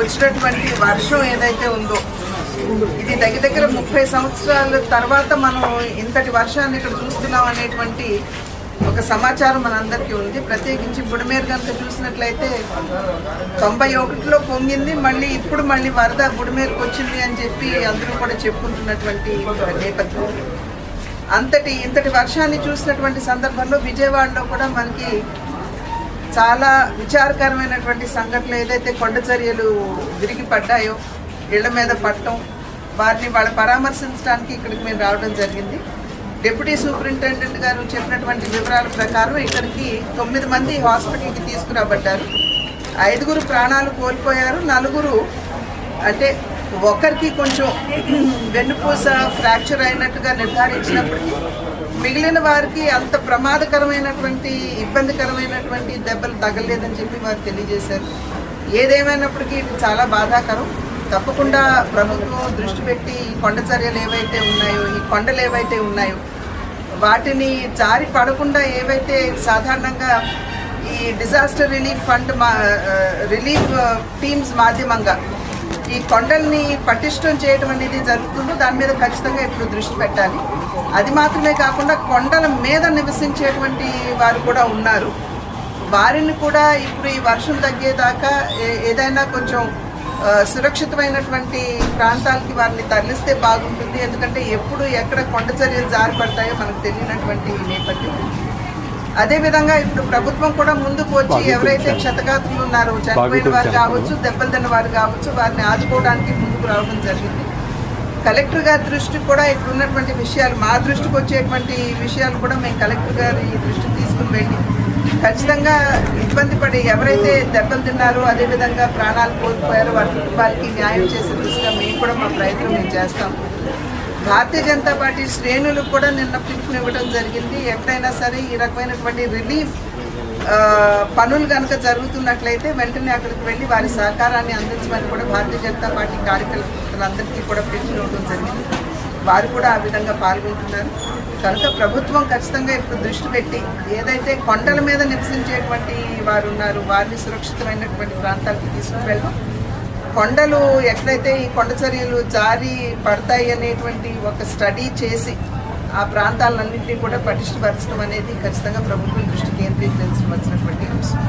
వచ్చినటువంటి వర్షం ఏదైతే ఉందో ఇది దగ్గర దగ్గర ముప్పై సంవత్సరాల తర్వాత మనం ఇంతటి వర్షాన్ని ఇక్కడ చూస్తున్నాం అనేటువంటి ఒక సమాచారం మనందరికీ ఉంది. ప్రత్యేకించి బుడమేరు కనుక చూసినట్లయితే తొంభై ఒకటిలో పొంగింది మళ్ళీ ఇప్పుడు మళ్ళీ వరద బుడమేరుకు వచ్చింది అని చెప్పి అందరూ కూడా చెప్పుకుంటున్నటువంటి నేపథ్యం. అంతటి ఇంతటి వర్షాన్ని చూసినటువంటి సందర్భంలో విజయవాడలో కూడా మనకి చాలా విచారకరమైనటువంటి సంఘటనలు ఏదైతే కొండ చర్యలు విరిగి పడ్డాయో ఇళ్ళ మీద పట్టడం వారిని వాళ్ళ పరామర్శించడానికి ఇక్కడికి మేము రావడం జరిగింది. డిప్యూటీ సూపరింటెండెంట్ గారు చెప్పినటువంటి వివరాల ప్రకారం ఇక్కడికి తొమ్మిది మంది హాస్పిటల్కి తీసుకురాబడ్డారు. ఐదుగురు ప్రాణాలు కోల్పోయారు నలుగురు అంటే ఒకరికి కొంచెం వెన్నుపూస ఫ్రాక్చర్ అయినట్టుగా నిర్ధారించినప్పటికీ మిగిలిన వారికి అంత ప్రమాదకరమైనటువంటి ఇబ్బందికరమైనటువంటి దెబ్బలు తగలేదని చెప్పి వారు తెలియజేశారు. ఏదేమైనప్పటికీ ఇది చాలా బాధాకరం. తప్పకుండా ప్రభుత్వం దృష్టి పెట్టి ఈ కొండ చర్యలు ఏవైతే ఉన్నాయో ఈ కొండలు ఏవైతే ఉన్నాయో వాటిని జారి పడకుండా ఏవైతే సాధారణంగా ఈ డిజాస్టర్ రిలీఫ్ ఫండ్ మా రిలీఫ్ టీమ్స్ మాధ్యమంగా ఈ కొండల్ని పటిష్టం చేయడం అనేది జరుగుతుందో దాని మీద ఖచ్చితంగా ఇప్పుడు దృష్టి పెట్టాలి. అది మాత్రమే కాకుండా కొండల మీద నివసించేటువంటి వారు కూడా ఉన్నారు. వారిని కూడా ఇప్పుడు ఈ వర్షం తగ్గేదాకా ఏ- ఏదైనా కొంచెం సురక్షితమైనటువంటి ప్రాంతాలకి వారిని తరలిస్తే బాగుంటుంది. ఎందుకంటే ఎప్పుడు ఎక్కడ కొండ చర్యలు జారిపడతాయో మనకు తెలియనటువంటి నేపథ్యం. అదేవిధంగా ఇప్పుడు ప్రభుత్వం కూడా ముందుకు వచ్చి ఎవరైతే క్షతగాత్రులు ఉన్నారో చనిపోయిన వారు కావచ్చు దెబ్బలు తిన్న వారు కావచ్చు వారిని ఆదుకోవడానికి ముందుకు రావడం జరిగింది. కలెక్టర్ గారి దృష్టికి కూడా ఇక్కడ ఉన్నటువంటి విషయాలు మా దృష్టికి వచ్చేటువంటి విషయాలు కూడా మేము కలెక్టర్ గారి దృష్టికి తీసుకుని వెళ్ళి ఖచ్చితంగా ఇబ్బంది పడి ఎవరైతే దెబ్బలు తిన్నారో అదేవిధంగా ప్రాణాలు కోల్పోయారో వారి కుటుంబాలకి న్యాయం చేసే దృష్టిగా మేము కూడా మా ప్రయత్నం మేము చేస్తాం. భారతీయ జనతా పార్టీ శ్రేణులు కూడా నిన్న పిలుపునివ్వడం జరిగింది. ఎక్కడైనా సరే ఈ రకమైనటువంటి రిలీఫ్ పనులు కనుక జరుగుతున్నట్లయితే వెంటనే అక్కడికి వెళ్ళి వారి సహకారాన్ని అందించమని కూడా భారతీయ జనతా పార్టీ కార్యకర్తలందరికీ కూడా పిలుపునివ్వడం జరిగింది. వారు కూడా ఆ విధంగా పాల్గొంటున్నారు. కనుక ప్రభుత్వం ఖచ్చితంగా ఇప్పుడు దృష్టి పెట్టి ఏదైతే కొండల మీద నివసించేటువంటి వారు ఉన్నారు వారిని సురక్షితమైనటువంటి ప్రాంతాలకు తీసుకువెళ్ళడం కొండలు ఎట్లయితే ఈ కొండ చర్యలు జారి పడతాయి అనేటువంటి ఒక స్టడీ చేసి ఆ ప్రాంతాలన్నింటినీ కూడా పటిష్టపరచడం అనేది ఖచ్చితంగా ప్రభుత్వం దృష్టి కేంద్రీకరించవలసినటువంటి అంశం.